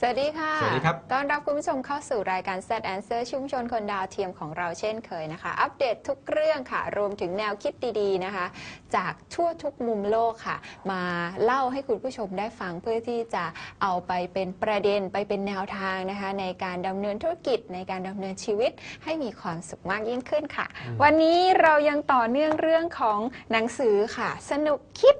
สวัสดีค่ะ สวัสดีครับ ต้อนรับคุณผู้ชมเข้าสู่รายการ Set Answer ชุมชนคนดาวเทียมของเราเช่นเคยนะคะ อัปเดตทุกเรื่องค่ะ รวมถึงแนวคิดดีๆนะคะ จากทั่วทุกมุมโลกค่ะ มาเล่าให้คุณผู้ชมได้ฟังเพื่อที่จะเอาไปเป็นประเด็นไปเป็นแนวทางนะคะ ในการดำเนินธุรกิจในการดำเนินชีวิตให้มีความสุขมากยิ่งขึ้นค่ะ วันนี้เรายังต่อเนื่องเรื่องของหนังสือค่ะ สนุกคิด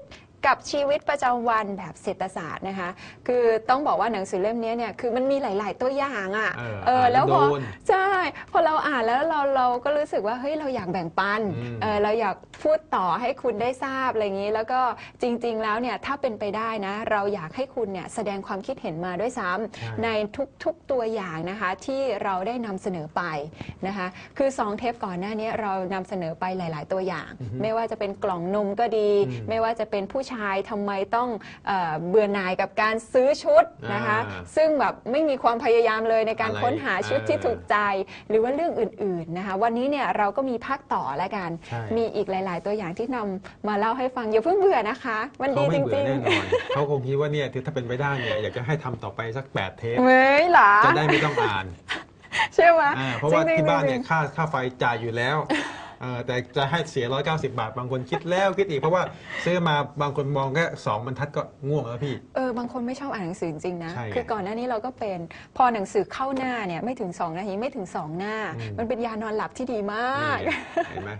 กับชีวิตประจำวันแบบเศรษฐศาสตร์นะคะ คือต้องบอกว่าหนังสือเล่มนี้เนี่ยคือมันมีหลาย ๆ ตัวอย่างอะเอออ่านแล้วพอโดน ใช่พอเราอ่านแล้วเราเราก็รู้สึกว่าเฮ้ยเราอยากแบ่งปันอืม เออเราอยากพูดต่อให้คุณได้ทราบอะไรอย่างนี้ แล้วก็จริง ๆ แล้วเนี่ยถ้าเป็นไปได้นะ เราอยากให้คุณเนี่ยแสดงความคิดเห็นมาด้วยซ้ำใช่ในทุกๆตัวอย่างนะคะที่เราได้นำเสนอไปนะคะคือสองเทปก่อนหน้านี้เรานำเสนอไปหลาย ๆ ตัวอย่างอือฮึไม่ว่าจะเป็นกล่องนมก็ดี อืม ไม่ว่าจะเป็นผู้ชายทำไมต้องเออเบื่อหน่ายกับการซื้อชุดนะคะ อ่าซึ่งแบบไม่มีความพยายามเลยในการอะไรค้นหาชุดที่เออถูกใจ หรือว่าเรื่องอื่นๆนะคะ วันนี้เนี่ยเราก็มีภาคต่อแล้วกัน ใช่ มีอีกหลาย ๆ ตัวอย่างที่นำมาเล่าให้ฟังอย่าเพิ่งเบื่อนะคะ มันเขาดีไม่จเบื่อริงแน่นอนเขาคงคิดว่าเนี่ยถ้าเป็นไปได้เนี่ยอยากจะให้ทำต่อไปสัก 8 เทปๆเฮ้ยเหรอจะได้ไม่ต้องอ่านใช่ไหมอ่าเพราะว่าจงๆที่บ้านจริเนี่งยๆค่าค่าไฟจ่ายอยู่แล้ว เออแต่จะให้เสีย 190 บาท บางคนคิดแล้วคิดอีกเพราะว่าซื้อมาบางคนมองแค่สองบรรทัดก็ง่วงแล้วพี่ เออบางคนไม่ชอบอ่านหนังสือจริงๆนะ ใช่ไงคือก่อนหน้านี้เราก็เป็นพอหนังสือเข้าหน้าเนี่ยไม่ถึง 2 นาทีไม่ถึง 2 หน้า อืม มันเป็นยานอนหลับที่ดีมาก นี่เห็นไหม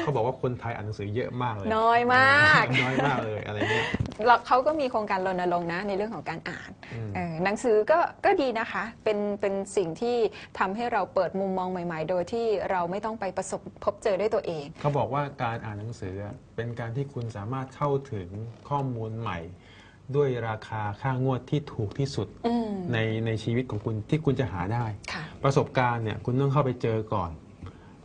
เขาบอกว่าคนไทยอ่านหนังสือเยอะมากเลยน้อยมาก น้อยมากเลยอะไรเนี่ยแล้วเขาก็มีโครงการรณรงค์นะในเรื่องของการอ่านอืมเออหนังสือก็ก็ดีนะคะเป็นเป็นสิ่งที่ทำให้เราเปิดมุมมองใหม่ ๆ โดยที่เราไม่ต้องไปประสบพบเจอด้วยตัวเอง เขาบอกว่าการอ่านหนังสือเป็นการที่คุณสามารถเข้าถึงข้อมูลใหม่ ด้วยราคาค่างวดที่ถูกที่สุดอืมในในชีวิตของคุณที่คุณจะหาได้ค่ะประสบการณ์เนี่ยคุณต้องเข้าไปเจอก่อน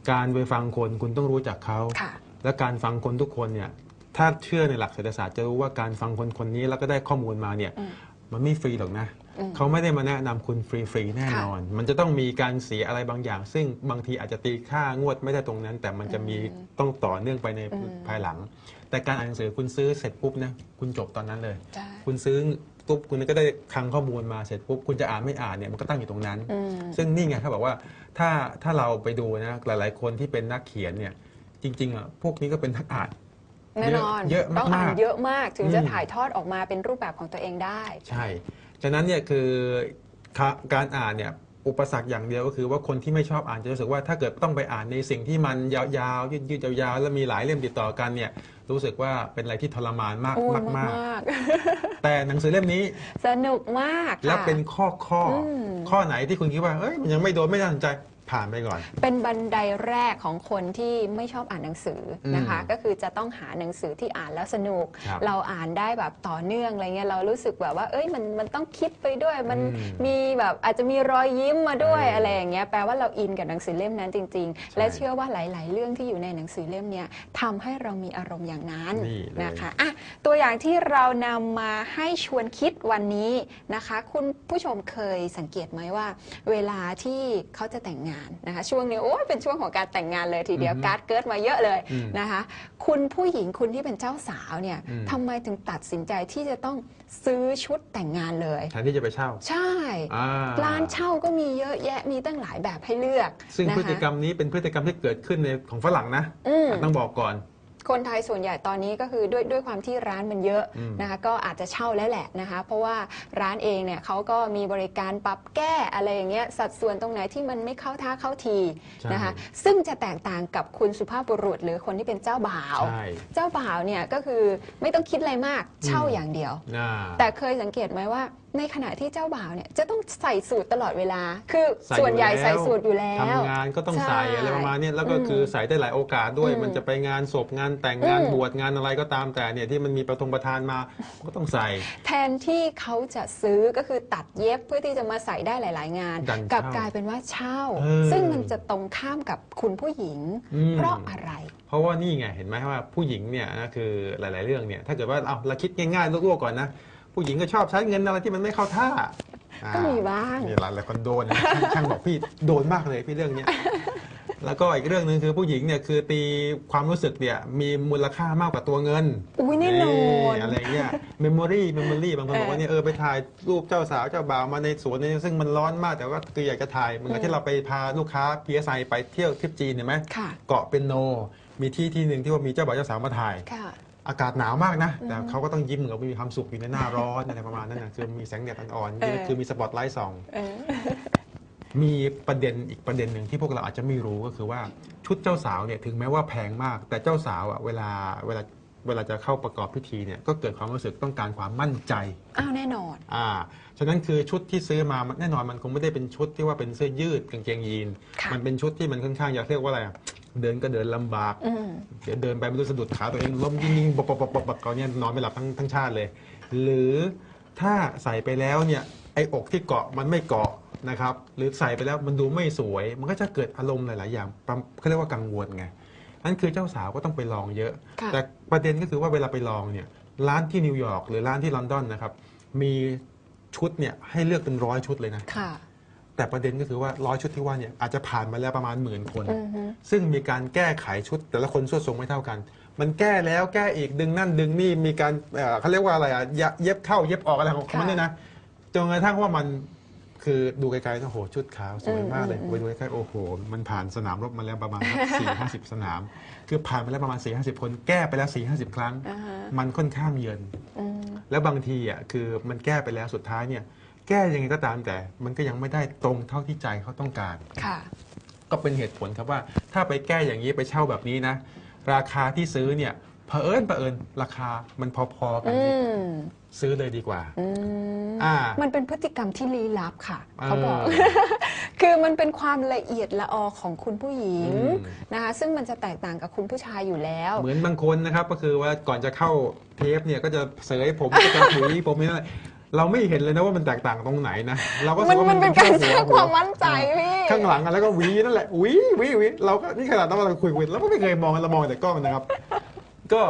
การไปฟังคนคุณต้องรู้จักเขา ค่ะ และการฟังคนทุกคนเนี่ยถ้าเชื่อในหลักเศรษฐศาสตร์จะรู้ว่าการฟังคนคนนี้แล้วก็ได้ข้อมูลมาเนี่ยอืมมันไม่ฟรีหรอกนะ อืม เขาไม่ได้มาแนะนำคุณฟรีๆแน่นอน มันจะต้องมีการเสียอะไรบางอย่าง ซึ่งบางทีอาจจะตีค่างวดไม่ได้ตรงนั้น แต่มันจะมีต้องต่อเนื่องไปในอืมภายหลัง แต่การอ่านหนังสือคุณซื้อเสร็จปุ๊บนะคุณจบตอนนั้นเลย ใช่ คุณซื้อ ปุ๊บคุณก็ได้คลังข้อมูลมาเสร็จปุ๊บคุณจะอ่านไม่อ่านเนี่ยมันก็ตั้งอยู่ตรงนั้น อืม ซึ่งนี่ไงเขาบอกว่าถ้าถ้าเราไปดูนะหลาย ๆ คนที่เป็นนักเขียนเนี่ยจริงๆอะพวกนี้ก็เป็นนักอ่าน แน่นอนเยอะต้องอ่านมากๆเยอะมากถึงจะอืม ถ่ายทอดออกมาเป็นรูปแบบของตัวเองได้ ใช่ฉะนั้นเนี่ยคือคะการอ่านเนี่ยอุปสรรคอย่างเดียวก็คือว่าคนที่ไม่ชอบอ่านจะรู้สึกว่าถ้าเกิดต้องไปอ่านในสิ่งที่มันยาวๆยืดๆยาวๆแล้วมีหลายเล่มติดต่อกันเนี่ยรู้สึกว่าเป็นอะไรที่ทรมานมากโอ้ยมากมากมากๆ แต่หนังสือเล่มนี้ๆสนุกมากค่ะแล้วเป็นข้อข้ออมข้อไหนที่คุณคิดว่าเอ้ยมันยังไม่โดนไม่น่าสนใจ ผ่านไปก่อน เป็นบันไดแรกของคนที่ไม่ชอบอ่านหนังสือนะคะอืมก็คือจะต้องหาหนังสือที่อ่านแล้วสนุก ครับเราอ่านได้แบบต่อเนื่องอะไรเงี้ยเรารู้สึกแบบว่า เอ้ยมันมันต้องคิดไปด้วย มันอืมมีแบบอาจจะมีรอยยิ้มมาด้วยเออออะไรอย่างเงี้ยแปลว่าเราอินกับหนังสือเล่มนั้นจริงๆใช่และเชื่อว่าหลาย ๆ เรื่องที่อยู่ในหนังสือเล่มเนี้ยทำให้เรามีอารมณ์อย่างนั้นนี่เลย นะคะอะตัวอย่างที่เรานำมาให้ชวนคิดวันนี้นะคะ คุณผู้ชมเคยสังเกตไหมว่า เวลาที่เขาจะแต่งงานนะคะช่วงนี้โอ้ยเป็นช่วงของการแต่งงานเลยทีเดียวอือฮึการ์ดเกิดมาเยอะเลยอืมนะคะ คุณผู้หญิงคุณที่เป็นเจ้าสาวเนี่ยอืมทำไมถึงตัดสินใจที่จะต้องซื้อชุดแต่งงานเลยแทนที่จะไปเช่า ใช่อ่าร้านเช่าก็มีเยอะแยะมีตั้งหลายแบบให้เลือก ซึ่งนะคะพฤติกรรมนี้เป็นพฤติกรรมที่เกิดขึ้นในของฝรั่งนะอืมต้องบอกก่อน คนไทยส่วนใหญ่ตอนนี้ก็คือด้วยด้วยความที่ร้านมันเยอะอืมนะคะก็อาจจะเช่าแล้วแหละนะคะ เพราะว่าร้านเองเนี่ยเขาก็มีบริการปรับแก้อะไรอย่างเงี้ยสัดส่วนตรงไหนที่มันไม่เข้าท่าเข้าทีนะคะซึ่งจะแตกต่างกับคุณสุภาพบุรุษ หรือคนที่เป็นเจ้าบ่าวใช่เจ้าบ่าวเนี่ยก็คือไม่ต้องคิดอะไรมากเช่าอืมอย่างเดียวอ่าแต่เคยสังเกตไหมว่า ในขณะที่เจ้าบ่าวเนี่ยจะต้องใส่สูตรตลอดเวลา คือใส่ส่วนใหญ่อยู่แล้ว ใส่สูตรอยู่แล้ว ทำงานก็ต้องใส่ใช่อะไรประมาณเนี้ยแล้วก็อืมคือใส่ได้หลายโอกาสด้วย อืมมันจะไปงานศพงานแต่งงานอืม บวชงานอะไรก็ตามแต่เนี่ยที่มันมีประทงประทานมาก็ต้องใส่ แทนที่เขาจะซื้อก็คือตัดเย็บเพื่อที่จะมาใส่ได้หลาย ๆ งาน ดันกลับเช่ากลายเป็นว่าเช่า เออ ซึ่งมันจะตรงข้ามกับคุณผู้หญิง อืม เพราะอะไร เพราะว่านี่ไงเห็นไหมว่าผู้หญิงเนี่ยนะคือหลาย ๆ เรื่องเนี่ยถ้าเกิดว่าเอาเราคิดง่ายๆลวกๆก่อนนะ ผู้หญิงก็ชอบใช้เงินอะไรที่มันไม่เข้าท่าก็มีบ้างมีหลายหลายคนโดนนะช่างช่างบอกพี่โดนมากเลยพี่เรื่องเนี้ยแล้วก็อีกเรื่องหนึ่งคือผู้หญิงเนี่ยคือตีความรู้สึกเนี่ยมีมูลค่ามากกว่าตัวเงิน อุ้ยแน่นอนอะไรเงี้ยเมมโมรี่เมมโมรี่บางคนบอกว่าเนี่ยเออไปถ่ายรูปเจ้าสาวเจ้าบ่าวมาในสวนเนี่ยซึ่งมันร้อนมากแต่ว่าคืออยากจะถ่ายเหมือนกับที่เราไปพาลูกค้า PSI ไปเที่ยวทริปจีนเห็นไหมค่ะเกาะเป็นโน มีที่ที่หนึ่งที่ว่ามีเจ้าบ่าวเจ้าสาวมาถ่ายค่ะ อากาศหนาวมากนะ แต่เขาก็ต้องยิ้มเหมือนกับมีความสุขอยู่ในหน้าร้อนอะไรประมาณนั้นนะคือมีแสงแดดอ่อนเออๆคือมีสปอตไลท์ส่องเออมีประเด็นอีกประเด็นหนึ่งที่พวกเราอาจจะไม่รู้ก็คือว่าชุดเจ้าสาวเนี่ยถึงแม้ว่าแพงมาก แต่เจ้าสาวอะเวลาเวลาเวลาจะเข้าประกอบพิธีเนี่ยก็เกิดความรู้สึกต้องการความมั่นใจ อ้าวแน่นอน อ่า ฉะนั้นคือชุดที่ซื้อมามันแน่นอนมันคงไม่ได้เป็นชุดที่ว่าเป็นเสื้อยืดกางเกงยีนค่ะมันเป็นชุดที่มันค่อนข้างอยากเรียกว่าอะไรอะ เดินก็เดินลำบาก อืม เดี๋ยวเดินไปไม่รู้สะดุดขาตัวเองล้มยิ่งๆบกบกบกบกเขาเนี่ยนอนไม่หลับทั้งทั้งชาติเลย หรือถ้าใส่ไปแล้วเนี่ยไอ้อกที่เกาะมันไม่เกาะนะครับ หรือใส่ไปแล้วมันดูไม่สวย มันก็จะเกิดอารมณ์หลาย ๆ อย่างประเขาเรียกว่ากังวลไงนั่นคือเจ้าสาวก็ต้องไปลองเยอะ ค่ะ แต่ประเด็นก็คือว่าเวลาไปลองเนี่ยร้านที่นิวยอร์กหรือร้านที่ลอนดอนนะครับมีชุดเนี่ยให้เลือกเป็นร้อยชุดเลยนะ ค่ะ แต่ประเด็นก็คือว่าร้อยชุดที่ว่าเนี่ยอาจจะผ่านมาแล้วประมาณหมื่นคนอือฮึซึ่งมีการแก้ไขชุดแต่ละคนส่วนทรงไม่เท่ากัน มันแก้แล้วแก้อีกดึงนั่นดึงนี่มีการเอ่อเขาเรียกว่าอะไรอะยะเย็บเข้าเย็บออกอะไรของของมันเนี่ยนะจนกระทั่งว่ามันคือดูไกลๆโอ้โหชุดขาวสวยมากเลยไปดูใกล้ๆโอ้โห มันผ่านสนามรบมาแล้วประมาณสี่ห้าสิบสนาม คือผ่านไปแล้วประมาณสี่ห้าสิบคน แก้ไปแล้วสี่ห้าสิบครั้งอ่าฮะมันค่อนข้างเยินอืมแล้วบางทีอะคือมันแก้ไปแล้วสุดท้ายเนี่ย แก้ยังไงก็ตามแต่ มันก็ยังไม่ได้ตรงเท่าที่ใจเขาต้องการ ค่ะ ก็เป็นเหตุผลครับว่า ถ้าไปแก้อย่างนี้ไปเช่าแบบนี้นะ ราคาที่ซื้อเนี่ยเผอิญเผอิญราคามันพอๆกันอืมซื้อเลยดีกว่า อืมอ่ามันเป็นพฤติกรรมที่ลี้ลับค่ะเออเขาบอกคือมันเป็นความละเอียดละออของคุณผู้หญิงอืม นะคะ ซึ่งมันจะแตกต่างกับคุณผู้ชายอยู่แล้ว เหมือนบางคนนะครับก็คือว่าก่อนจะเข้าเทปเนี่ยก็จะเสยผมก็จะหวีผมนี่อะไร เราไม่เห็นเลยนะว่ามันแตกต่างตรงไหนนะเราก็มันคิดว่ามันเป็นการสร้างความมั่นใจเออพี่ข้างหลังอะแล้วก็หวีนั่นแหละหวีหวีหวีเราก็นี่ขนาดนั้นเราคุยคุยเราก็ไม่เคยมองเรามองแต่กล้องนะครับ ก็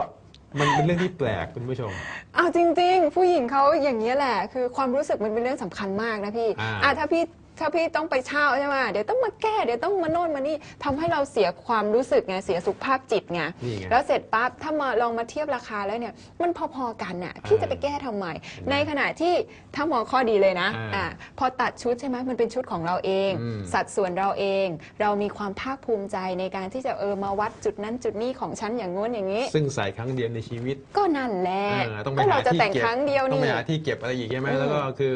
มันเป็นเรื่องที่แปลกคุณผู้ชมเอาจริง ๆ ผู้หญิงเขาอย่างนี้ยแหละ คือความรู้สึกมันเป็นเรื่องสำคัญมากนะพี่อ่าอะถ้าพี่ ถ้าพี่ต้องไปเช่าใช่ไหมเดี๋ยวต้องมาแก้เดี๋ยวต้องมาโน่นมานี่ทำให้เราเสียความรู้สึกไงเสียสุขภาพจิตไงนี่ไงแล้วเสร็จปั๊บถ้ามาลองมาเทียบราคาแล้วเนี่ยมันพอๆกันน่ะพี่จะไปแก้ทำไมในขณะที่ถ้ามองข้อดีเลยนะอ่า อะพอตัดชุดใช่ไหมมันเป็นชุดของเราเอง อืมสัดส่วนเราเอง เรามีความภาคภูมิใจในการที่จะเออมาวัดจุดนั้นจุดนี้ของฉันอย่างง้นอย่างนี้ ซึ่งใส่ครั้งเดียวในชีวิตก็นั่นแหละเออต้องไปก็หาเราจะที่แต่งเก็บครั้งเดียวต้องนี่ ไปหาที่เก็บอะไรอีกใช่ไหมอืมแล้วก็คือ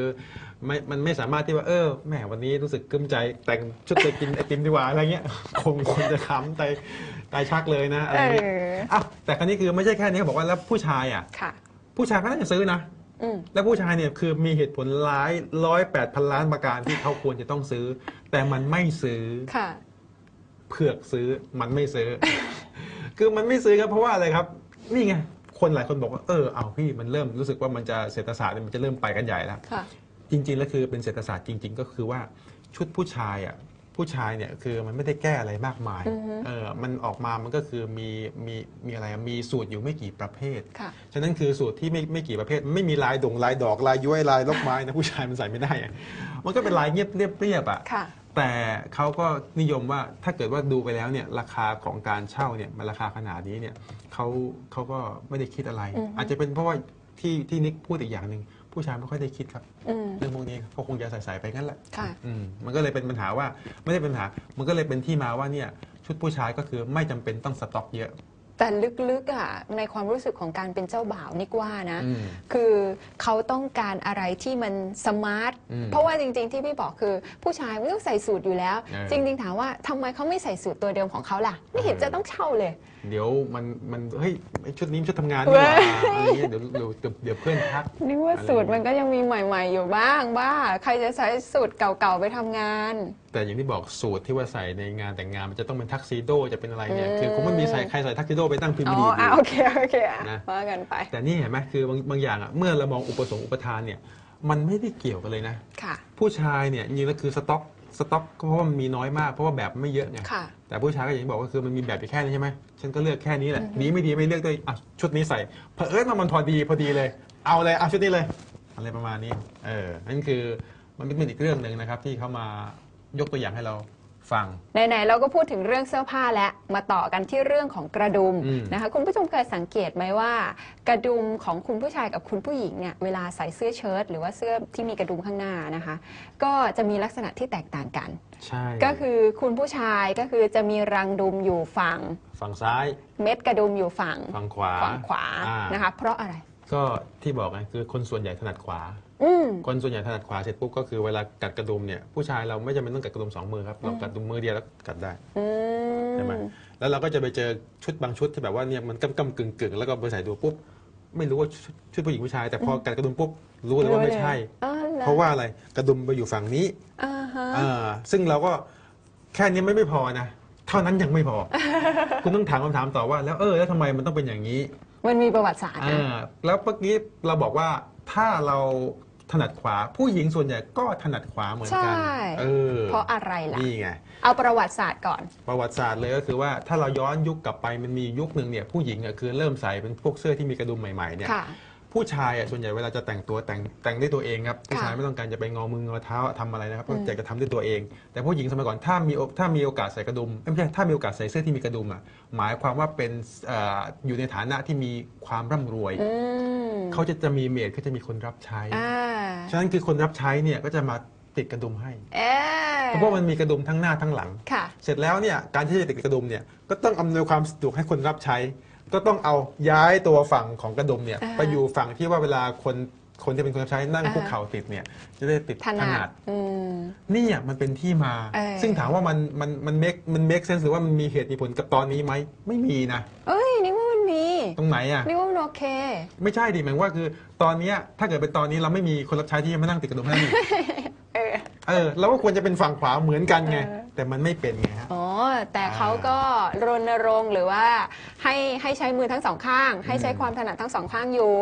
ไม่มันไม่สามารถที่ว่าเออแหมวันนี้รู้สึกกลุ้มใจ แต่งชุดไปกินไอติมดีกว่าอะไรเงี้ยคงคนจะค้ำใจตายชักเลยนะอะไรเอเงี้ยออ้าวแต่ครั้นี้คือไม่ใช่แค่นี้เขาบอกว่าแล้วผู้ชายอะค่ะผู้ชายก็น่าจะซื้อนะอืมแล้วผู้ชายเนี่ยคือมีเหตุผลร้ายร้อยแปดพันล้านประการที่เขาควรจะต้องซื้อ แต่มันไม่ซื้อค่ะเผือกซื้อมันไม่ซื้อ คือมันไม่ซื้อครับเพราะว่าอะไรครับ นี่ไงคนหลายคนบอกว่าเออเอาพี่มันเริ่มรู้สึกว่ามันจะเศรษฐศาสตร์เนี่ยมันจะเริ่มไปกันใหญ่แล้วค่ะ จริงๆแล้วคือเป็นเศรษฐศาสตร์จริง ๆ ก็คือว่าชุดผู้ชายอะผู้ชายเนี่ยคือมันไม่ได้แก้อะไรมากมาย อือฮึเออมันออกมามันก็คือมีมีมีอะไรอะมีสูตรอยู่ไม่กี่ประเภท ค่ะ ฉะนั้นคือสูตรที่ไม่ไม่กี่ประเภท ไม่มีลายดงลายดอกลายย้วยลายลกไม้นะ ผู้ชายมันใส่ไม่ได้อะมันก็เป็นลายเงียบเรียบเรียบอะ ค่ะ แต่เขาก็นิยมว่าถ้าเกิดว่าดูไปแล้วเนี่ยราคาของการเช่าเนี่ยมันราคาขนาดนี้เนี่ยเขาเขาก็ไม่ได้คิดอะไร อือฮึอาจจะเป็นเพราะว่าที่ที่นิกพูดอีกอย่างหนึ่ง ผู้ชายไม่ค่อยได้คิดครับอืมเรื่องพวกนี้เขาคงจะใส่ๆไปงั้นแหละค่ะอืมมันก็เลยเป็นปัญหาว่าไม่ได้เป็นปัญหา มันก็เลยเป็นที่มาว่าเนี่ยชุดผู้ชายก็คือไม่จำเป็นต้องสต็อกเยอะแต่ลึกๆอะในความรู้สึกของการเป็นเจ้าบ่าวนิกว่านะอืมคือเขาต้องการอะไรที่มันสมาร์ทอืมเพราะว่าจริง ๆ ที่พี่บอกคือผู้ชายไม่ต้องใส่สูตรอยู่แล้วเออจริง ๆ ถามว่าทำไมเขาไม่ใส่สูตรตัวเดิมของเขาล่ะ ไม่เห็นจะต้องเช่าเลย เดี๋ยวมันมันเฮ้ยไอ้ชุดนี้มันชุดทำงานนี่หว่าอะไรเงี้ยเดี๋ยวเดี๋ยวเดี๋ยวเดี๋ยวเพื่อนทัก นึกว่าสูตรมันก็ยังมีใหม่ ๆ อยู่บ้างบ้า ใครจะใช้สูตรเก่าๆไปทำงาน แต่อย่างที่บอกสูตรที่ว่าใส่ในงานแต่งงานมันจะต้องเป็นทักซิโดจะเป็นอะไรเนี่ยอืมคือคงไม่มีใส่ใครใส่ทักซิโดไปตั้งพิมพ์อ๋อดีอะดีโอเคโอเคอะนะว่ากันไปแต่นี่เห็นไหมคือบางบางอย่างอะเมื่อเรามองอุปสงค์อุปทานเนี่ยมันไม่ได้เกี่ยวกันเลยนะ ค่ะ ผู้ชายเนี่ยจริงๆแล้วคือสต็อก สต็อกก็เพราะว่ามันมีน้อยมากเพราะว่าแบบไม่เยอะไงค่ะ แต่ผู้ชายก็อย่างที่บอกก็คือมันมีแบบอยู่แค่นี้ใช่ไหมฉันก็เลือกแค่นี้แหละดีไม่ดีไม่เลือกด้วยอะชุดนี้ใส่เผอิญมามันพอดีพอดีเลย เอาเลยเอาชุดนี้เลย อะไรประมาณนี้เออนั่นคือมันเป็นอีกเรื่องหนึ่งนะครับที่เขามายกตัวอย่างให้เรา ฟัง ไหนๆเราก็พูดถึงเรื่องเสื้อผ้าแล้วมาต่อกันที่เรื่องของกระดุมอืม นะคะคุณผู้ชมเคยสังเกตไหมว่า กระดุมของคุณผู้ชายกับคุณผู้หญิงเนี่ยเวลาใส่เสื้อเชิ้ตหรือว่าเสื้อที่มีกระดุมข้างหน้านะคะ ก็จะมีลักษณะที่แตกต่างกัน ใช่ก็คือคุณผู้ชายก็คือจะมีรังดุมอยู่ฝั่ง ฝั่งซ้าย เม็ดกระดุมอยู่ฝั่งฝั่งขวาฝั่งขวาอ่นะคะเพราะอะไร ก็ที่บอกไงคือคนส่วนใหญ่ถนัดขวา อืม คนส่วนใหญ่ถนัดขวาเสร็จปุ๊บก็คือเวลากัดกระดุมเนี่ยผู้ชายเราไม่จำเป็นต้องกัดกระดุมสองมือครับเรากัดดุมมือเดียวแล้วกัดได้อืใช่ไหมแล้วเราก็จะไปเจอชุดบางชุดที่แบบว่าเนี่ยมันกำกำกึ่งกึ่งๆแล้วก็ไปใส่ดูปุ๊บไม่รู้ว่าชุดชุดผู้หญิงผู้ชาย แต่พอกัดกระดุมปุ๊บรู้เลยว่าไม่ใช่ อ๋อหอเพราะว่าอะไรกระดุมไปอยู่ฝั่งนี้อ่าฮะอ่าซึ่งเราก็แค่นี้ไม่ไม่พอนะเท่านั้นยังไม่พอ คุณต้องถามคำถามต่อว่า แล้วเออแล้วทำไมมันต้องเป็นอย่างนี้ มันมีประวัติศาสตร์อ่านะแล้วเมื่อกี้เราบอกว่า ถ้าเราถนัดขวาผู้หญิงส่วนใหญ่ก็ถนัดขวาเหมือนกันใช่ เออเพราะอะไรล่ะ นี่ไง เอาประวัติศาสตร์ก่อน ประวัติศาสตร์เลยก็คือว่าถ้าเราย้อนยุคกลับไปมันมียุคหนึ่งเนี่ยผู้หญิงอะคือเริ่มใส่เป็นพวกเสื้อที่มีกระดุมใหม่ๆเนี่ย ค่ะ ผู้ชายอะส่วนใหญ่เวลาจะแต่งตัวแต่งแต่งด้วยตัวเองครับผู้ชายค่ะไม่ต้องการจะไปงอมืองอเท้าทำอะไรนะครับเพราะอืมอยากจะทำด้วยตัวเอง แต่ผู้หญิงสมัยก่อนถ้ามีโอถ้ามีโอกาสใส่กระดุมเอ้ยไม่ใช่ถ้ามีโอกาสใส่เสื้อที่มีกระดุมอะหมายความว่าเป็นเอ่ออยู่ในฐานะที่มีความร่ำรวย อืม เขาจะจะมีเมดเขาจะมีคนรับใช้ อ่าฉะนั้นคือคนรับใช้เนี่ยก็จะมาติดกระดุมให้ เอ๊ะเพราะว่ามันมีกระดุมทั้งหน้าทั้งหลัง ค่ะ เสร็จแล้วเนี่ยการที่จะติดกระดุมเนี่ยก็ต้องอำนวยความสะดวกให้คนรับใช้ ก็ต้องเอาย้ายตัวฝั่งของกระดุมเนี่ยอ่าไปอยู่ฝั่งที่ว่าเวลาคนคนที่เป็นคนรับใช้นั่งอ่า คุกเข่าติดเนี่ยจะได้ติดถนัดอืม นี่อะมันเป็นที่มา เออ ซึ่งถามว่ามันมันมันเมคมันเมคเซนส์หรือว่ามันมีเหตุมีผลกับตอนนี้ไหมไม่มีนะ เอ้ยนี่ว่ามันมี ตรงไหนอะนี่ว่ามันโอเค ไม่ใช่ดิหมายว่าคือตอนเนี้ยถ้าเกิดเป็นตอนนี้เราไม่มีคนรับใช้ที่จะมานั่งติดกระดุมให้นี่ เออ เออเราก็ควรจะเป็นฝั่งขวาเหมือนกันไง เออ แต่มันไม่เป็นไงฮะ อ๋อแต่เขาก็รณรงค์หรือว่าให้ให้ใช้มือทั้งสองข้าง ให้ใช้ความถนัดทั้งสองข้างอยู่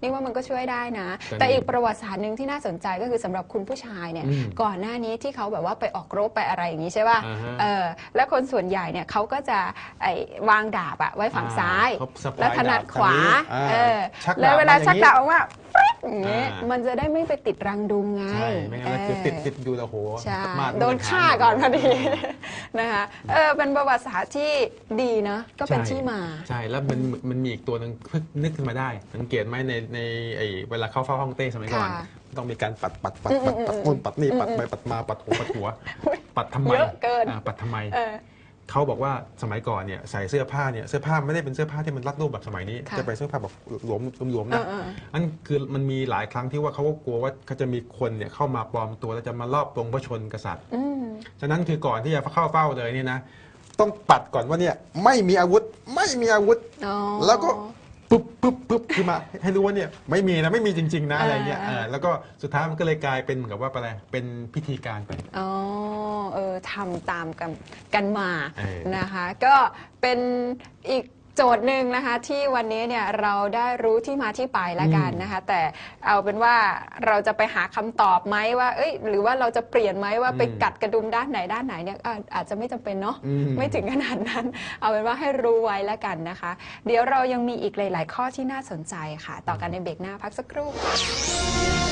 นี่ว่ามันก็ช่วยได้นะก็ดีแต่อีกประวัติศาสตร์หนึ่งที่น่าสนใจก็คือสำหรับคุณผู้ชายเนี่ยอืมก่อนหน้านี้ที่เขาแบบว่าไปออกรบไปอะไรอย่างนี้ใช่ป่ะอ่าฮะ เออแล้วคนส่วนใหญ่เนี่ยเขาก็จะไอ้วางดาบอะไว้ฝั่งซ้ายเขาสะพายแล้วถนัดขวาดาบทางนี้เออชักดาบแล้วเวลามาอย่างนี้ชักดาบออกมา ปึ๊ดอย่างเงี้ยอ่ามั มันจะได้ไม่ไปติดรังดุมไงใช่ไม่งั้นคือติดติดอยู่แล้วโหใช่มาโดนฆ่าก่อนพอดี นะคะเออเป็นประวัติศาสตร์ที่ดีนะ ก็เป็นใช่ที่มา ใช่แล้วมันมันมีอีกตัวหนึ่งเพิ่งนึกขึ้นมาได้ สังเกตไหมในในไอเวลาเข้าเฝ้าห้องเต้สมัยก่อน ค่ะต้องมีการปัดปัดปัดปัดปัดนู่นปัดนี่ปัดไปปัดมาปัดหัวปัดหัว ปัดทำไมเยอะเกิน อ่าปัดทำไม เออ เขาบอกว่าสมัยก่อนเนี่ยใส่เสื้อผ้าเนี่ยเสื้อผ้าไม่ได้เป็นเสื้อผ้าที่มันรัดรูปแบบสมัยนี้ ค่ะจะเป็นเสื้อผ้าแบบหลวมหลวมๆเอนะอเอออันคือมันมีหลายครั้งที่ว่าเขาก็กลัวว่าเขาจะมีคนเนี่ยเข้ามาปลอมตัวแล้วจะมาลอบตรงพระชนกษัตริย์ อืม ฉะนั้นคือก่อนที่จะเข้าเฝ้าเลยเนี่ยนะต้องปัดก่อนว่าเนี่ยไม่มีอาวุธไม่มีอาวุธ อ๋อ แล้วก็ปุ๊บปุ๊บปุ๊บขึ้นมาให้รู้ว่าเนี่ยไม่มีนะไม่มีจริง ๆ นะอะไรเงี้ยอ่า เออแล้วก็สุดท้ายมันก็เลยกลายเป็นเหมือนกับว่าอะไรเป็นพิธีการไป อ๋อ เออทำตามกันกันมาเออ นะคะ ก็เป็นอีกโจทย์หนึ่งนะคะ ที่วันนี้เนี่ยเราได้รู้ที่มาที่ไปแล้วกันนะคะ แต่เอาเป็นว่าเราจะไปหาคำตอบไหมว่าเอ้ยหรือว่าเราจะเปลี่ยนไหมว่าไปอืมกัดกระดุมด้านไหนด้านไหนเนี่ยอะอาจจะไม่จำเป็นเนาะ อืม ไม่ถึงขนาดนั้น เอาเป็นว่าให้รู้ไว้แล้วกันนะคะ เดี๋ยวเรายังมีอีกหลาย ๆ ข้อที่น่าสนใจค่ะ ต่อกันในเบรกหน้าพักสักครู่ค่ะ